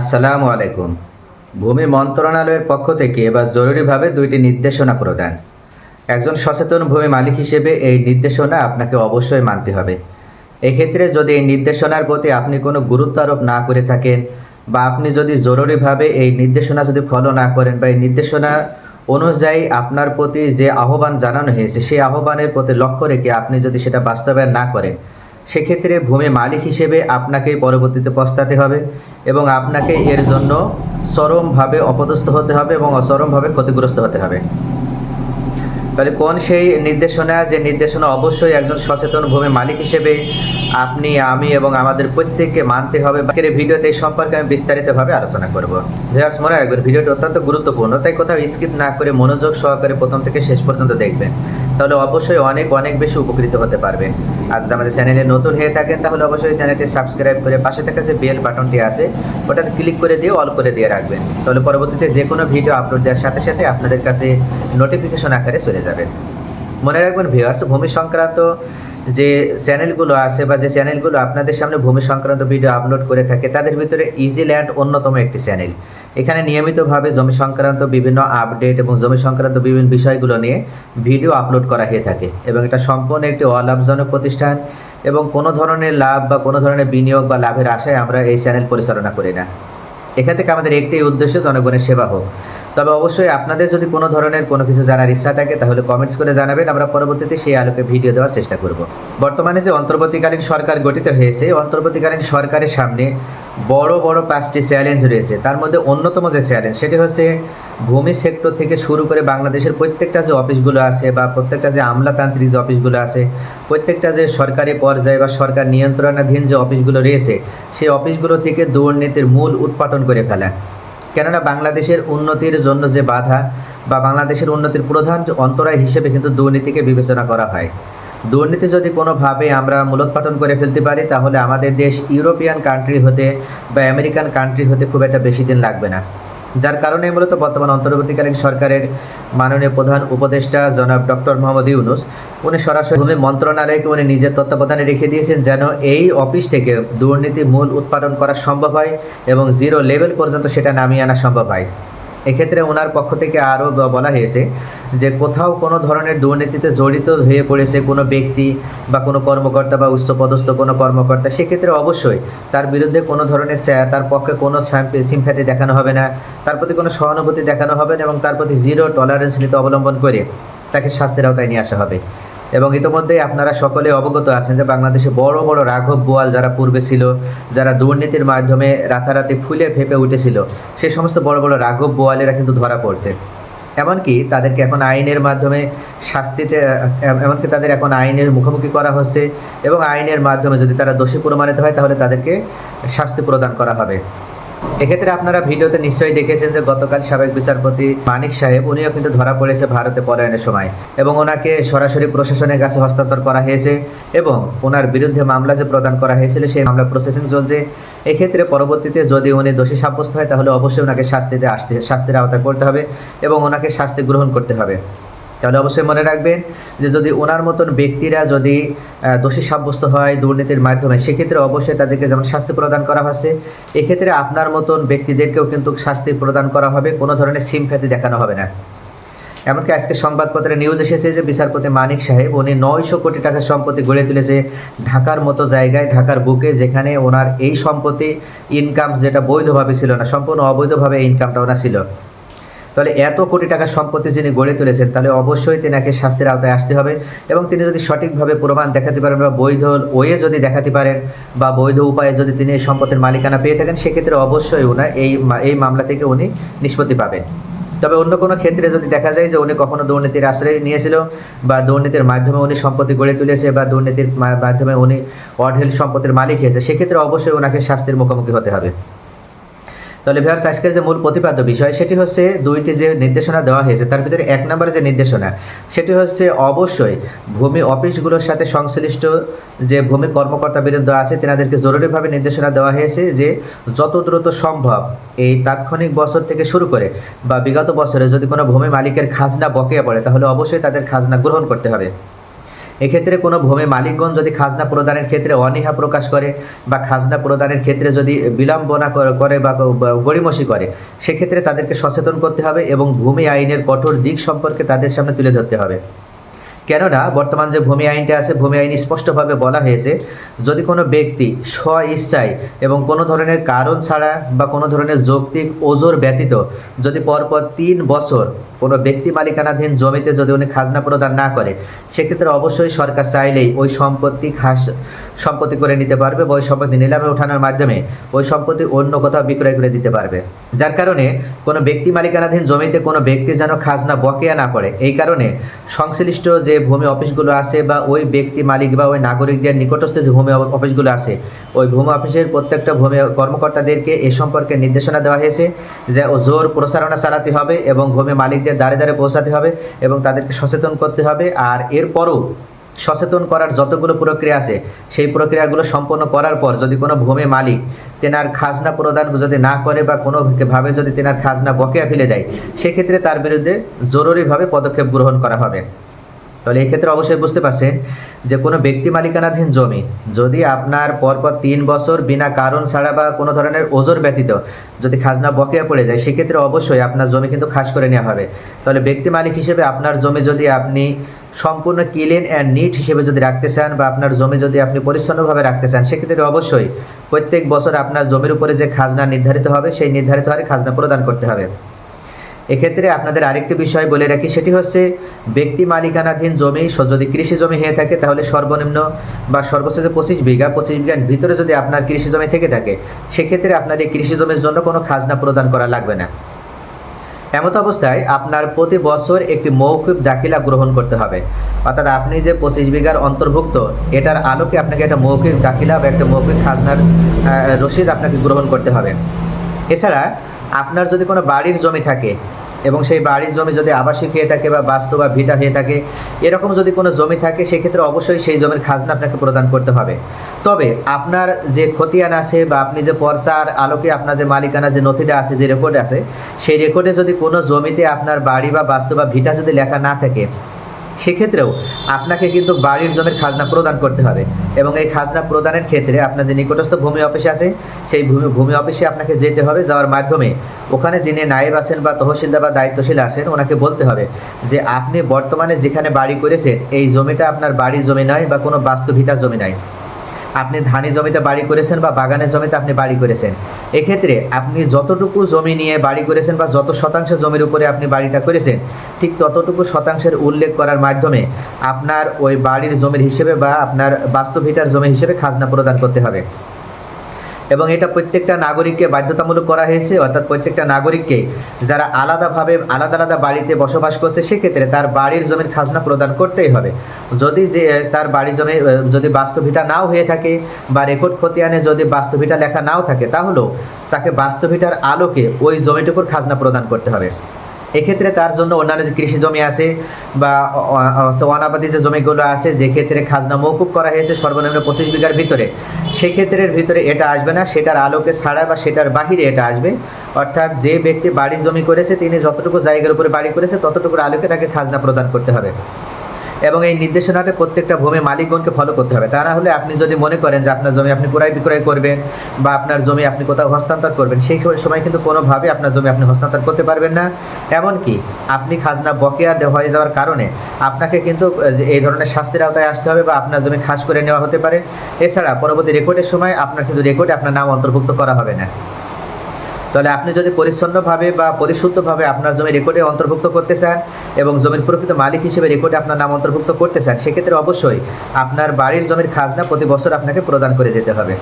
আসসালামু আলাইকুম। ভূমি মন্ত্রণালয়ের পক্ষ থেকে এবার জরুরিভাবে দুইটি নির্দেশনা প্রদান। একজন সচেতন ভূমি মালিক হিসেবে এই নির্দেশনা আপনাকে অবশ্যই মানতে হবে। এক্ষেত্রে যদি এই নির্দেশনার প্রতি আপনি কোনো গুরুত্ব আরোপ না করে থাকেন বা আপনি যদি জরুরিভাবে এই নির্দেশনা যদি ফলো না করেন বা এই নির্দেশনা অনুযায়ী আপনার প্রতি যে আহ্বান জানানো হয়েছে, সেই আহ্বানের প্রতি লক্ষ্য রেখে আপনি যদি সেটা বাস্তবায়ন না করেন সেক্ষেত্রে ভূমি মালিক হিসেবে আপনাকে পরবর্তীতে পস্তাতে হবে এবং আপনাকে এর জন্য চরমভাবে অপদস্থ হতে হবে এবং চরমভাবে ক্ষতিগ্রস্ত হতে হবে। তাহলে কোন সেই নির্দেশনা? যে নির্দেশনা অবশ্যই একজন সচেতন ভূমি মালিক হিসেবে আপনি, আমি এবং আমাদের প্রত্যেককে মানতে হবে। আজকের ভিডিওতে এই সম্পর্কে আমি বিস্তারিতভাবে আলোচনা করব। ভিউয়ার্স, মনে রাখবেন, ভিডিওটি অত্যন্ত গুরুত্বপূর্ণ, তাই কোথাও স্কিপ না করে মনোযোগ সহকারে প্রথম থেকে শেষ পর্যন্ত দেখবেন। তাহলে অবশ্যই অনেক অনেক বেশি উপকৃত হতে পারবেন। আর যদি আমাদের চ্যানেলে নতুন হয়ে থাকেন, তাহলে অবশ্যই চ্যানেলটি সাবস্ক্রাইব করে পাশে থাকা যে বেল বাটনটি আছে, ওটাতে ক্লিক করে দিয়ে, অল করে দিয়ে রাখবেন। তাহলে পরবর্তীতে যে কোনো ভিডিও আপলোড দেওয়ার সাথে সাথে আপনাদের কাছে নোটিফিকেশন আকারে চলে যাবে। মনে রাখবেন ভিউয়ার্স ভূমি সংক্রান্ত যে চ্যানেলগুলো আছে বা যে চ্যানেলগুলো আপনাদের সামনে ভূমি সংক্রান্ত ভিডিও আপলোড করে থাকে, তাদের ভিতরে ইজি ল্যান্ড অন্যতম একটি চ্যানেল। এখানে নিয়মিতভাবে জমি সংক্রান্ত বিভিন্ন আপডেট এবং জমি সংক্রান্ত বিভিন্ন বিষয়গুলো নিয়ে ভিডিও আপলোড করা হয়ে থাকে এবং এটা সম্পূর্ণ একটি অলাভজনক প্রতিষ্ঠান এবং কোনো ধরনের লাভ বা কোনো ধরনের বিনিয়োগ বা লাভের আশায় আমরা এই চ্যানেল পরিচালনা করি না। এখান থেকে আমাদের একটি উদ্দেশ্য জনগণের সেবা হোক। তবে অবশ্যই আপনাদের যদি কোনো ধরনের কোনো কিছু জানার ইচ্ছা থাকে, তাহলে কমেন্টস করে জানাবেন। আমরা পরবর্তীতে সেই আলোকে ভিডিও দেওয়ার চেষ্টা করব। বর্তমানে যে অন্তর্বর্তীকালীন সরকার গঠিত হয়েছে অন্তর্বর্তীকালীন সরকারের সামনে বড় বড় পাঁচটি চ্যালেঞ্জ রয়েছে। তার মধ্যে অন্যতম যে চ্যালেঞ্জ সেটি হচ্ছে ভূমি সেক্টর থেকে শুরু করে বাংলাদেশের প্রত্যেকটা যে অফিসগুলো আছে বা প্রত্যেকটা যে আমলাতান্ত্রিক যে অফিসগুলো আছে, প্রত্যেকটা যে সরকারি পর্যায়ে বা সরকার নিয়ন্ত্রণাধীন যে অফিসগুলো রয়েছে, সেই অফিসগুলো থেকে দুর্নীতির মূল উৎপাটন করে ফেলা। কেননা বাংলাদেশের উন্নতির জন্য যে বাধা বা বাংলাদেশের উন্নতির প্রধান অন্তরায় হিসেবে কিন্তু দুর্নীতিকে বিবেচনা করা হয়। দুর্নীতি যদি কোনোভাবে আমরা মূলোৎপাটন করে ফেলতে পারি, তাহলে আমাদের দেশ ইউরোপিয়ান কান্ট্রি হতে বা আমেরিকান কান্ট্রি হতে খুব একটা বেশি দিন লাগবে না। যার কারণে মূলত বর্তমান অন্তর্বর্তীকালীন সরকারের মাননীয় প্রধান উপদেষ্টা জনাব ডক্টর মোহাম্মদ ইউনুস, উনি সরাসরি ভূমি মন্ত্রণালয়কে উনি নিজের তত্ত্বাবধানে রেখে দিয়েছেন যেন এই অফিস থেকে দুর্নীতি মূল উৎপাদন করা সম্ভব হয় এবং জিরো লেভেল পর্যন্ত সেটা নামিয়ে আনা সম্ভব হয়। এক্ষেত্রে ওনার পক্ষ থেকে আরও বলা হয়েছে যে কোথাও কোনো ধরনের দুর্নীতিতে জড়িত হয়ে পড়েছে কোনো ব্যক্তি বা কোনো কর্মকর্তা বা উচ্চপদস্থ কোনো কর্মকর্তা, সেক্ষেত্রে অবশ্যই তার বিরুদ্ধে কোনো ধরনের তার পক্ষে কোনো সিম্প্যাথি দেখানো হবে না, তার প্রতি কোনো সহানুভূতি দেখানো হবে না এবং তার প্রতি জিরো টলারেন্স নীতি অবলম্বন করে তাকে শাস্তির আওতায় নিয়ে আসা হবে। এবং ইতিমধ্যেই আপনারা সকলে অবগত আছেন যে বাংলাদেশে বড় বড় রাঘব বোয়াল যারা পূর্বে ছিল, যারা দুর্নীতির মাধ্যমে রাতারাতি ফুলে ফেপে উঠেছিল সেই সমস্ত বড় বড় রাঘব বোয়ালেরা কিন্তু ধরা পড়ছে। এমনকি তাদেরকে এখন আইনের মাধ্যমে শাস্তিতে, এমনকি তাদের এখন আইনের মুখোমুখি করা হচ্ছে এবং আইনের মাধ্যমে যদি তারা দোষী প্রমাণিত হয়, তাহলে তাদেরকে শাস্তি প্রদান করা হবে। এক্ষেত্রে আপনারা ভিডিওতে নিশ্চয়ই দেখেছেন যে গতকাল সাবেক বিচারপতি মানিক সাহেব, উনিও কিন্তু ধরা পড়েছে ভারতে পলায়নের সময় এবং ওনাকে সরাসরি প্রশাসনের কাছে হস্তান্তর করা হয়েছে এবং ওনার বিরুদ্ধে মামলা যে প্রদান করা হয়েছিল, সেই মামলা প্রসেসিং চলছে। এক্ষেত্রে পরবর্তীতে যদি উনি দোষী সাব্যস্ত হয়, তাহলে অবশ্যই ওনাকে শাস্তিতে আসতে, শাস্তির আওতায় করতে হবে এবং ওনাকে শাস্তি গ্রহণ করতে হবে। তাহলে অবশ্যই মনে রাখবেন যে যদি ওনার মতন ব্যক্তিরা যদি দোষী সাব্যস্ত হয় দুর্নীতির মাধ্যমে, সেক্ষেত্রে অবশ্যই তাদেরকে যেমন শাস্তি প্রদান করা হচ্ছে এক্ষেত্রে আপনার মতন ব্যক্তিদেরকেও কিন্তু শাস্তি প্রদান করা হবে, কোনো ধরনের সিমফ্যাতি দেখানো হবে না। এমনকি আজকে সংবাদপত্রে নিউজ এসেছে যে বিচারপতি মানিক সাহেব, উনি নয়শো কোটি টাকার সম্পত্তি গড়ে তুলেছে ঢাকার মতো জায়গায়, ঢাকার বুকে, যেখানে ওনার এই সম্পত্তি ইনকাম যেটা বৈধভাবে ছিল না, সম্পূর্ণ অবৈধভাবে ইনকামটা ওনার ছিল। তাহলে এত কোটি টাকার সম্পত্তি যিনি গড়ে তুলেছেন, তাহলে অবশ্যই তেনাকে শাস্তির আওতায় আসতে হবে এবং তিনি যদি সঠিকভাবে প্রমাণ দেখাতে পারেন বা বৈধ ওয়ে যদি দেখাতে পারেন বা বৈধ উপায়ে যদি তিনি এই সম্পত্তির মালিকানা পেয়ে থাকেন, সেক্ষেত্রে অবশ্যই ওনার এই এই মামলা থেকে উনি নিষ্পত্তি পাবেন। তবে অন্য কোনো ক্ষেত্রে যদি দেখা যায় যে উনি কখনো দুর্নীতির আশ্রয় নিয়েছিল বা দুর্নীতির মাধ্যমে উনি সম্পত্তি গড়ে তুলেছে বা দুর্নীতির মাধ্যমে উনি অঢেল সম্পত্তির মালিক হয়েছে, সেক্ষেত্রে অবশ্যই ওনাকে শাস্তির মুখোমুখি হতে হবে। তাহলে ভিউয়ার্স আজকের যে মূল প্রতিপাদ্য বিষয়, সেটি হচ্ছে দুইটি যে নির্দেশনা দেওয়া হয়েছে, তার ভিতরে এক নম্বরে যে নির্দেশনা, সেটি হচ্ছে অবশ্যই ভূমি অফিসগুলোর সাথে সংশ্লিষ্ট যে ভূমি কর্মকর্তা বিরুদ্ধে আছে, তেনাদেরকে জরুরিভাবে নির্দেশনা দেওয়া হয়েছে যে যত দ্রুত সম্ভব এই তাৎক্ষণিক বছর থেকে শুরু করে বা বিগত বছরে যদি কোনো ভূমি মালিকের খাজনা বকেয়া পড়ে, তাহলে অবশ্যই তাদের খাজনা গ্রহণ করতে হবে। এক্ষেত্রে কোনো ভূমি মালিকগণ যদি খাজনা প্রদানের ক্ষেত্রে অনীহা প্রকাশ করে বা খাজনা প্রদানের ক্ষেত্রে যদি বিলম্বনা করে বা গড়িমসি করে, সেক্ষেত্রে তাদেরকে সচেতন করতে হবে এবং ভূমি আইনের কঠোর দিক সম্পর্কে তাদের সামনে তুলে ধরতে হবে। কেননা, বর্তমান যে ভূমি আইনটা আছে, ভূমি আইন স্পষ্টভাবে বলা হয়েছে, যদি কোনো ব্যক্তি স্ব ইচ্ছায় এবং কোনো ধরনের কারণ ছাড়া বা কোনো ধরনের যৌক্তিক ওজোর ব্যতীত যদি পরপর তিন বছর কোনো ব্যক্তি মালিকানাধীন জমিতে যদি উনি খাজনা প্রদান না করে, সেক্ষেত্রে অবশ্যই সরকার চাইলেই ওই সম্পত্তি খাস, সম্পত্তি করে নিতে পারবে বা ওই সম্পত্তি নিলামে ওঠানোর মাধ্যমে ওই সম্পত্তি অন্য কোথাও বিক্রয় করে দিতে পারবে। যার কারণে কোনো ব্যক্তি মালিকানাধীন জমিতে কোনো ব্যক্তি যেন খাজনা বকেয়া না করে, এই কারণে সংশ্লিষ্ট যে ভূমি অফিসগুলো আছে বা ওই ব্যক্তি মালিক বা ওই নাগরিকদের নিকটস্থ যে ভূমি অফিসগুলো আছে, ওই ভূমি অফিসের প্রত্যেকটা ভূমি কর্মকর্তাদেরকে এ সম্পর্কে নির্দেশনা দেওয়া হয়েছে যে জোর প্রসারণা চালাতে হবে এবং ভূমি মালিকদের দ্বারে দ্বারে পৌঁছাতে হবে এবং তাদেরকে সচেতন করতে হবে। আর এরপরও সচেতন করার যতগুলো প্রক্রিয়া আছে, সেই প্রক্রিয়াগুলো সম্পন্ন করার পর যদি কোনো ভূমি মালিক তেনার খাজনা প্রদান যদি না করে বা কোনোভাবে যদি তেনার খাজনা বকেয়া ফেলে দেয়, সেক্ষেত্রে তার বিরুদ্ধে জরুরিভাবে পদক্ষেপ গ্রহণ করা হবে। তাহলে এই ক্ষেত্রে অবশ্যই বুঝতে পারছেন যে কোনো ব্যক্তি মালিকানাধীন জমি, যদি আপনার পরপর তিন বছর বিনা কারণ ছাড়া বা কোনো ধরনের ওজোর ব্যতীত যদি খাজনা বকেয়া পড়ে যায়, সেক্ষেত্রে অবশ্যই আপনার জমি কিন্তু খাস করে নেওয়া হবে। তাহলে ব্যক্তি মালিক হিসেবে আপনার জমি যদি আপনি সম্পূর্ণ ক্লিন অ্যান্ড নিট হিসেবে যদি রাখতে চান বা আপনার জমি যদি আপনি পরিচ্ছন্নভাবে রাখতে চান, সেক্ষেত্রে অবশ্যই প্রত্যেক বছর আপনার জমির উপরে যে খাজনা নির্ধারিত হবে, সেই নির্ধারিত হারে খাজনা প্রদান করতে হবে। এক্ষেত্রে আপনাদের আরেকটি বিষয় বলে রাখি, সেটি হচ্ছে ব্যক্তি মালিকানাধীন জমি যদি কৃষি জমি হয়ে থাকে, তাহলে সর্বনিম্ন বা সর্বোচ্চ যে পঁচিশ বিঘা, পঁচিশ বিঘার ভিতরে যদি আপনার কৃষি জমি থেকে থাকে, সেক্ষেত্রে আপনার এই কৃষি জমির জন্য কোনো খাজনা প্রদান করা লাগবে না। এমত অবস্থায় আপনার প্রতি বছর একটি মৌখিক দাখিলা গ্রহণ করতে হবে। অর্থাৎ আপনি যে পঁচিশ বিঘার অন্তর্ভুক্ত, এটার আলোকে আপনাকে একটা মৌখিক দাখিলা বা একটা মৌখিক খাজনার রসিদ আপনাকে গ্রহণ করতে হবে। এছাড়া আপনার যদি কোনো বাড়ির জমি থাকে এবং সেই বাড়ির জমি যদি আবাসিক হয়ে থাকে বা বাস্তু বা ভিটা হয়ে থাকে, এরকম যদি কোনো জমি থাকে, সেক্ষেত্রে অবশ্যই সেই জমির খাজনা আপনাকে প্রদান করতে হবে। তবে আপনার যে খতিয়ান আছে বা আপনি যে পর্সার আলোকে আপনার যে মালিকানা যে নথিটা আছে, যে রেকর্ড আছে, সেই রেকর্ডে যদি কোনো জমিতে আপনার বাড়ি বা বাস্তু বা ভিটা যদি লেখা না থাকে সেক্ষেত্রেও আপনাকে কিন্তু বাড়ির জমির খাজনা প্রদান করতে হবে এবং এই খাজনা প্রদানের ক্ষেত্রে আপনার যে নিকটস্থ ভূমি অফিস আছে, সেই ভূমি ভূমি অফিসে আপনাকে যেতে হবে। যাওয়ার মাধ্যমে ওখানে যিনি নায়েব আছেন বা তহসিলদার বা দায়িত্বশীল আছেন, ওনাকে বলতে হবে যে আপনি বর্তমানে যেখানে বাড়ি করেছেন, এই জমিটা আপনার বাড়ির জমি নয় বা কোনো বাস্তুভিটার জমি নয়। আপনি ধানি জমিতে বাড়ি করেছেন বা বাগানের জমিতে আপনি বাড়ি করেছেন। এক্ষেত্রে আপনি যতটুকু জমি নিয়ে বাড়ি করেছেন বা যত শতাংশ জমির উপরে আপনি বাড়িটা করেছেন, ঠিক ততটুকু শতাংশের উল্লেখ করার মাধ্যমে আপনার ওই বাড়ির জমির হিসেবে বা আপনার বাস্তবিটার জমি হিসেবে খাজনা প্রদান করতে হবে। এবং এটা প্রত্যেকটা নাগরিককে বাধ্যতামূলক করা হয়েছে, অর্থাৎ প্রত্যেকটা নাগরিককে যারা আলাদাভাবে, আলাদা আলাদা বাড়িতে বসবাস করছে, সেক্ষেত্রে তার বাড়ির জমির খাজনা প্রদান করতেই হবে। যদি যে তার বাড়ির জমি যদি বাস্তবিটা নাও হয়ে থাকে বা রেকর্ড খতিয়ানে যদি বাস্তবিটা লেখা নাও থাকে, তাহলেও তাকে বাস্তবিটার আলোকে ওই জমিটুকুর খাজনা প্রদান করতে হবে। এক্ষেত্রে তার জন্য অন্যান্য যে কৃষি জমি আছে বা অনাবাদী যে জমিগুলো আছে, যে ক্ষেত্রে খাজনা মৌকুব করা হয়েছে সর্বনিম্ন পঁচিশ বিঘার ভিতরে সেক্ষেত্রের ভিতরে এটা আসবে না, সেটার আলোকে ছাড়া বা সেটার বাহিরে এটা আসবে। অর্থাৎ যে ব্যক্তি বাড়ির জমি করেছে, তিনি যতটুকু জায়গার উপরে বাড়ি করেছে, ততটুকুর আলোকে তাকে খাজনা প্রদান করতে হবে। এবং এই নির্দেশনাটা প্রত্যেকটা ভূমি মালিকগণকে ফলো করতে হবে। তা না হলে আপনি যদি মনে করেন যে আপনার জমি আপনি ক্রয় বিক্রয় করবেন বা আপনার জমি আপনি কোথাও হস্তান্তর করবেন, সেই সময় কিন্তু কোনোভাবে আপনার জমি আপনি হস্তান্তর করতে পারবেন না। এমনকি আপনি খাজনা বকেয়া হয়ে যাওয়ার কারণে আপনাকে কিন্তু এই ধরনের শাস্তির আওতায় আসতে হবে বা আপনার জমি খাস করে নেওয়া হতে পারে। এছাড়া পরবর্তী রেকর্ডের সময় আপনার কিন্তু রেকর্ডে আপনার নাম অন্তর্ভুক্ত করা হবে না। তাহলে আপনি যদি পরিচ্ছন্নভাবে বা পরিশুদ্ধভাবে আপনার জমি রেকর্ডে অন্তর্ভুক্ত করতে চান এবং জমির প্রকৃত মালিক হিসেবে রেকর্ডে আপনার নাম অন্তর্ভুক্ত করতে চান, সেক্ষেত্রে অবশ্যই আপনার বাড়ির জমির খাজনা প্রতি বছর আপনাকে প্রদান করে যেতে হবে।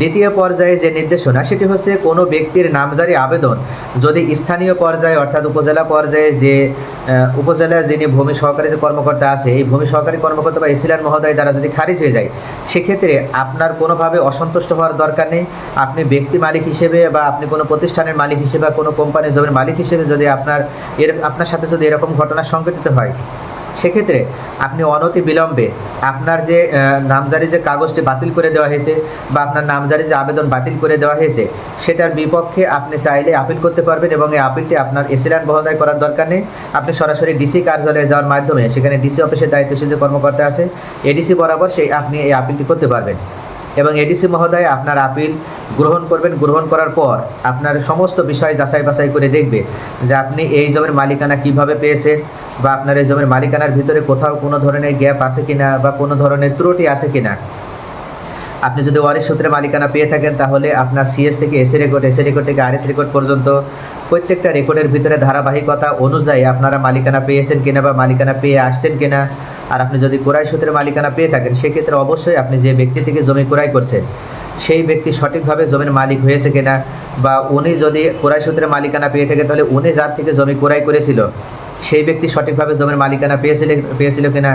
দ্বিতীয় পর্যায়ে যে নির্দেশনা, সেটি হচ্ছে কোনো ব্যক্তির নামজারি আবেদন। যদি স্থানীয় পর্যায়ে, অর্থাৎ উপজেলা পর্যায়ে যে উপজেলার যিনি ভূমি সহকারী যে কর্মকর্তা আছে, এই ভূমি সহকারী কর্মকর্তা বা এসিলান মহোদয় দ্বারা যদি খারিজ হয়ে যায়, সেক্ষেত্রে আপনার কোনোভাবে অসন্তুষ্ট হওয়ার দরকার নেই। আপনি ব্যক্তি মালিক হিসেবে বা আপনি কোনো প্রতিষ্ঠানের মালিক হিসেবে বা কোনো কোম্পানির জমির মালিক হিসেবে যদি আপনার এর, আপনার সাথে যদি এরকম ঘটনা সংঘটিত হয় সেক্ষেত্রে আপনি অনতি বিলম্বে আপনার যে নামজারি যে কাগজটি বাতিল করে দেওয়া হয়েছে বা আপনার নামজারি যে আবেদন বাতিল করে দেওয়া হয়েছে, সেটার বিপক্ষে আপনি চাইলে আপিল করতে পারবেন এবং এই আপিলটি আপনার এসিল্যান্ড মহোদয় করার দরকার নেই। আপনি সরাসরি ডিসি কার্যালয়ে যাওয়ার মাধ্যমে, সেখানে ডিসি অফিসের দায়িত্বশীল যে কর্মকর্তা আছে এডিসি বরাবর সেই আপনি এই আপিলটি করতে পারবেন। এবং এডিসি মহোদয় আপনার আপিল গ্রহণ করবেন। গ্রহণ করার পর আপনার সমস্ত বিষয় যাচাই বাছাই করে দেখবে যে আপনি এই জমির মালিকানা কীভাবে পেয়েছেন বা আপনার এই জমির মালিকানার ভিতরে কোথাও কোনো ধরনের গ্যাপ আছে কিনা বা কোনো ধরনের ত্রুটি আছে কিনা? আপনি যদি ওয়ারিশ সূত্রে মালিকানা পেয়ে থাকেন, তাহলে আপনার সিএস থেকে এসি রেকর্ড এসি রেকর্ড থেকে আরএস রেকর্ড পর্যন্ত প্রত্যেকটা রেকর্ডের ভিতরে ধারাবাহিকতা অনুযায়ী আপনারা মালিকানা পেয়েছেন কিনা বা মালিকানা পেয়ে আসছেন কিনা? আর আপনি যদি ক্রয় সূত্রে মালিকানা পেয়ে থাকেন, সেক্ষেত্রে অবশ্যই আপনি যে ব্যক্তি থেকে জমি ক্রয় করছেন, সেই ব্যক্তি সঠিকভাবে জমির মালিক হয়েছে কিনা? বা উনি যদি ক্রয় সূত্রে মালিকানা পেয়ে থাকে, তাহলে উনি যার থেকে জমি ক্রয় করেছিল সেই ব্যক্তি সঠিকভাবে জমির মালিকানা পেয়েছিল পেয়েছিল কিনা?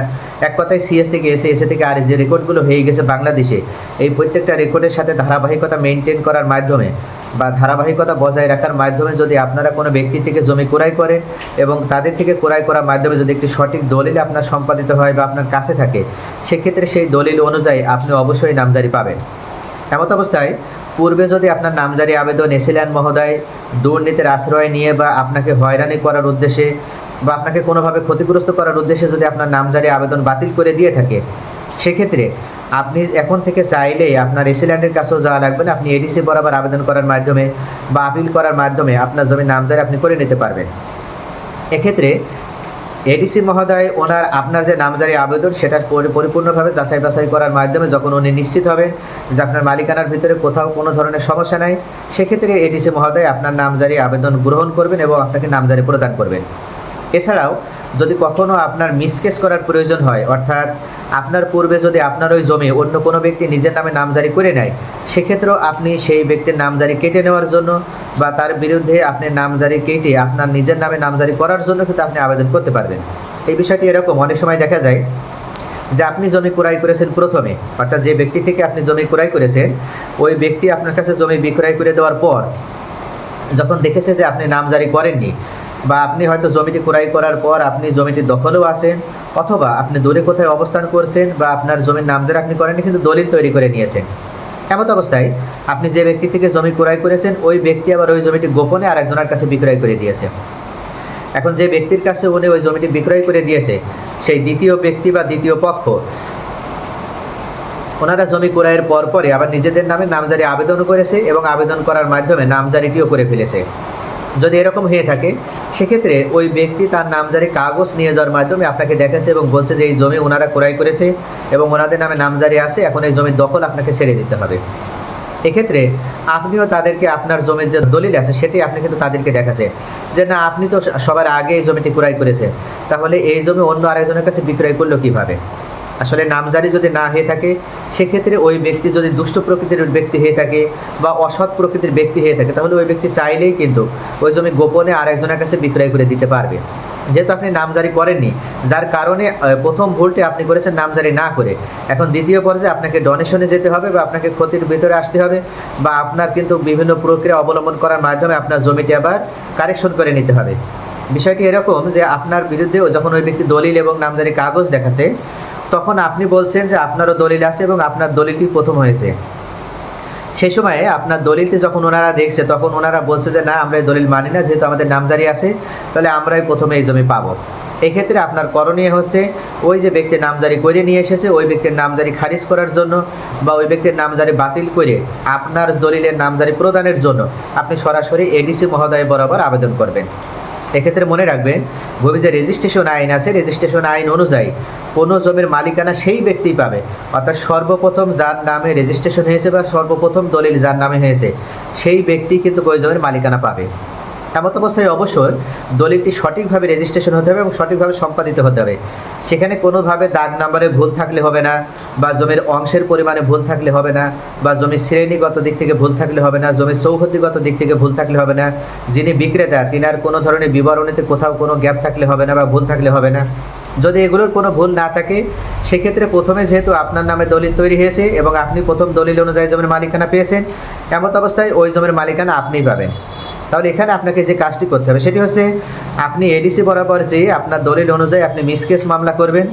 এক কথায় সিএস থেকে এসে এসে থেকে আর যে রেকর্ডগুলো হয়ে গেছে বাংলাদেশে, এই প্রত্যেকটা রেকর্ডের সাথে ধারাবাহিকতা মেনটেন করার মাধ্যমে বা ধারাবাহিকতা বজায় রাখার মাধ্যমে যদি আপনারা কোনো ব্যক্তি থেকে জমি ক্রয় করেন এবং তাদের থেকে ক্রয় করার মাধ্যমে যদি একটি সঠিক দলিল আপনার সম্পাদিত হয় বা আপনার কাছে থাকে, সেক্ষেত্রে সেই দলিল অনুযায়ী আপনি অবশ্যই নামজারি পাবেন। এমত অবস্থায়, পূর্বে যদি আপনার নামজারি আবেদন এসিলেন মহোদয় দুর্নীতির আশ্রয় নিয়ে বা আপনাকে হয়রানি করার উদ্দেশ্যে বা আপনাকে কোনোভাবে ক্ষতিগ্রস্ত করার উদ্দেশ্যে যদি আপনার নামজারি আবেদন বাতিল করে দিয়ে থাকে, সেক্ষেত্রে আপনি এখন থেকে চাইলেই আপনার এসিল্যান্ডের কাছেও যাওয়া লাগবে না। আপনি এডিসি বরাবর আবেদন করার মাধ্যমে বা আপিল করার মাধ্যমে আপনার জমির নামজারি আপনি করে নিতে পারবেন। এক্ষেত্রে এডিসি মহোদয়, ওনার আপনার যে নামজারি আবেদন, সেটা পরি- পরিপূর্ণভাবে যাচাই বাছাই করার মাধ্যমে যখন উনি নিশ্চিত হবেন যে আপনার মালিকানার ভিতরে কোথাও কোনো ধরনের সমস্যা নাই, সেক্ষেত্রে এডিসি মহোদয় আপনার নামজারি আবেদন গ্রহণ করবেন এবং আপনাকে নামজারি প্রদান করবেন। এছাড়াও, যদি কখনো আপনার মিসকেস করার প্রয়োজন হয়, অর্থাৎ আপনার পূর্বে যদি আপনার ওই জমি অন্য কোনো ব্যক্তি নিজের নামে নামজারি করে নেয়, সেক্ষেত্রেও আপনি সেই ব্যক্তির নামজারি কেটে নেওয়ার জন্য বা তার বিরুদ্ধে আপনি নামজারি কেটে আপনার নিজের নামে নামজারি করার জন্য কিন্তু আপনি আবেদন করতে পারবেন। এই বিষয়টি এরকম, অনেক সময় দেখা যায় যে আপনি জমি ক্রয় করেছেন প্রথমে, অর্থাৎ যে ব্যক্তি থেকে আপনি জমি ক্রয় করেছেন, ওই ব্যক্তি আপনার কাছে জমি বিক্রয় করে দেওয়ার পর, যখন দেখেছে যে আপনি নামজারি করেননি বা আপনি হয়তো জমিটি ক্রয় করার পর আপনি জমিটি দখলেও আসেন অথবা আপনি দূরে কোথায় অবস্থান করছেন বা আপনার জমির নামজারি আপনি করেননি কিন্তু দলিল তৈরি করে নিয়েছেন। এমত অবস্থায় আপনি যে ব্যক্তি থেকে জমি ক্রয় করেছেন, ওই ব্যক্তি আবার ওই জমিটি গোপনে আরেকজনের কাছে বিক্রয় করে দিয়েছে। এখন যে ব্যক্তির কাছে উনি ওই জমিটি বিক্রয় করে দিয়েছে, সেই দ্বিতীয় ব্যক্তি বা দ্বিতীয় পক্ষ, ওনারা জমি ক্রয়ের পর পরে আবার নিজেদের নামে নামজারি আবেদন করেছে এবং আবেদন করার মাধ্যমে নামজারিটিও করে ফেলেছে। যদি এরকম হয়ে থাকে, সেক্ষেত্রে ওই ব্যক্তি তার নামজারি কাগজ নিয়ে যাওয়ার মাধ্যমে আপনাকে দেখাচ্ছে এবং বলছে যে এই জমি ওনারা ক্রয় করেছে এবং ওনাদের নামে নামজারি আছে, এখন এই জমির দখল আপনাকে ছেড়ে দিতে হবে। এক্ষেত্রে আপনিও তাদেরকে আপনার জমির যে দলিল আছে, সেটি আপনি কিন্তু তাদেরকে দেখাচ্ছেন যে না, আপনি তো সবার আগে এই জমিটি ক্রয় করেছেন তাহলে এই জমি অন্য আরেকজনের কাছে বিক্রয় করল কীভাবে? আসলে নামজারি যদি না হয়ে থাকে, সেক্ষেত্রে ওই ব্যক্তি যদি দুষ্ট প্রকৃতির ব্যক্তি হয়ে থাকে বা অসৎ প্রকৃতির ব্যক্তি হয়ে থাকে, তাহলে ওই ব্যক্তি চাইলেই কিন্তু ওই জমি গোপনে আরেকজনের কাছে বিক্রয় করে দিতে পারবে। যেহেতু আপনি নামজারি করেননি, যার কারণে প্রথম ভুলটি আপনি করেছেন নামজারি না করে। এখন দ্বিতীয় পর্যায়ে আপনাকে ডোনেশনে যেতে হবে বা আপনাকে ক্ষতির ভিতরে আসতে হবে বা আপনার কিন্তু বিভিন্ন প্রক্রিয়া অবলম্বন করার মাধ্যমে আপনার জমিটি আবার কারেকশন করে নিতে হবে। বিষয়টি এরকম যে, আপনার বিরুদ্ধে যখন ওই ব্যক্তি দলিল এবং নামজারি কাগজ দেখাচ্ছে তখন আপনি বলছেন যে আপনারও দলিল আছে এবং আপনার দলিলটি প্রথম হয়েছে। সে সময়ে আপনার দলিলটি যখন ওনারা দেখছে, তখন ওনারা বলছে যে, না, আমরা এই দলিল মানি না, যেহেতু আমাদের নামজারি আছে, তাহলে আমরাই প্রথমে এই জমি পাবো। এক্ষেত্রে আপনার করণীয় হচ্ছে, ওই যে ব্যক্তির নামজারি করে নিয়ে এসেছে, ওই ব্যক্তির নামজারি খারিজ করার জন্য বা ওই ব্যক্তির নামজারি বাতিল করে আপনার দলিলের নামজারি প্রদানের জন্য আপনি সরাসরি এডিসি মহোদয় বরাবর আবেদন করবেন। এক্ষেত্রে মনে রাখবেন ভূমি যে রেজিস্ট্রেশন আইন আছে, রেজিস্ট্রেশন আইন অনুযায়ী কোনো জমির মালিকানা সেই ব্যক্তিই পাবে। অর্থাৎ সর্বপ্রথম যার নামে রেজিস্ট্রেশন হয়েছে বা সর্বপ্রথম দলিল যার নামে হয়েছে, সেই ব্যক্তি কিন্তু ওই জমির মালিকানা পাবে। এমত অবস্থায় অবশ্যই দলিলটি সঠিকভাবে রেজিস্ট্রেশন হতে হবে এবং সঠিকভাবে সম্পাদিত হতে হবে। সেখানে কোনোভাবে দাগ নাম্বারে ভুল থাকলে হবে না বা জমির অংশের পরিমাণে ভুল থাকলে হবে না বা জমির শ্রেণীগত দিক থেকে ভুল থাকলে হবে না, জমির সৌহদ্দিগত দিক থেকে ভুল থাকলে হবে না, যিনি বিক্রেতা, তিনার কোনো ধরনের বিবরণীতে কোথাও কোনো গ্যাপ থাকলে হবে না বা ভুল থাকলে হবে না। যদি এগুলোর কোনো ভুল না থাকে, সেক্ষেত্রে প্রথমে যেহেতু আপনার নামে দলিল তৈরি হয়েছে এবং আপনি প্রথম দলিল অনুযায়ী জমির মালিকানা পেয়েছেন, এমত অবস্থায় ওই জমির মালিকানা আপনিই পাবেন। তাহলে এখানে আপনাকে যে কাজটি করতে হবে, সেটি হচ্ছে আপনি এডিসি বরাবর যেয়ে আপনার দলিল অনুযায়ী আপনি মিসকেস মামলা করবেন।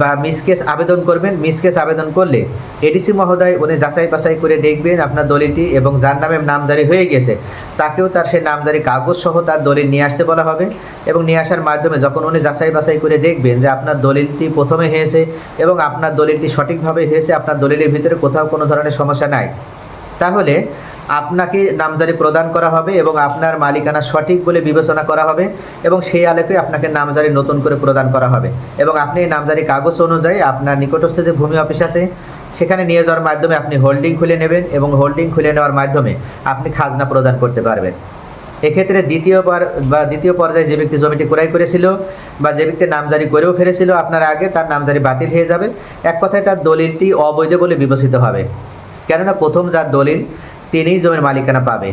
বা মিসকেস আবেদন করবেন মিসকেস আবেদন করলে এডিসি মহোদয় উনি যাচাই বাছাই করে দেখবেন আপনার দলিলটি এবং যার নামে নামজারি হয়ে গেছে, তাকেও তার সেই নামজারি কাগজ সহ তার দলিল নিয়ে আসতে বলা হবে এবং নিয়ে আসার মাধ্যমে যখন উনি যাচাই বাছাই করে দেখবেন যে আপনার দলিলটি প্রথমে হয়েছে এবং আপনার দলিলটি সঠিকভাবে হয়েছে, আপনার দলিলের ভিতরে কোথাও কোনো ধরনের সমস্যা নাই, তাহলে আপনাকে নামজারি প্রদান করা হবে এবং আপনার মালিকানা সঠিক বলে বিবেচনা করা হবে এবং সেই আলোকে আপনাকে নামজারি নতুন করে প্রদান করা হবে। এবং আপনি এই নামজারি কাগজ অনুযায়ী আপনার নিকটস্থ যে ভূমি অফিস আছে, সেখানে নিয়ে যাওয়ার মাধ্যমে আপনি হোল্ডিং খুলে নেবেন এবং হোল্ডিং খুলে নেওয়ার মাধ্যমে আপনি খাজনা প্রদান করতে পারবেন। এক্ষেত্রে দ্বিতীয়বার বা দ্বিতীয় পর্যায়ে যে ব্যক্তি জমিটি ক্রয় করেছিল বা যে ব্যক্তি নামজারি করেও ফেলেছিল আপনার আগে, তার নামজারি বাতিল হয়ে যাবে। এক কথায় তার দলিলটি অবৈধ বলে বিবেচিত হবে। কেননা প্রথম যার দলিল তিনিই জমির মালিকানা পাবে।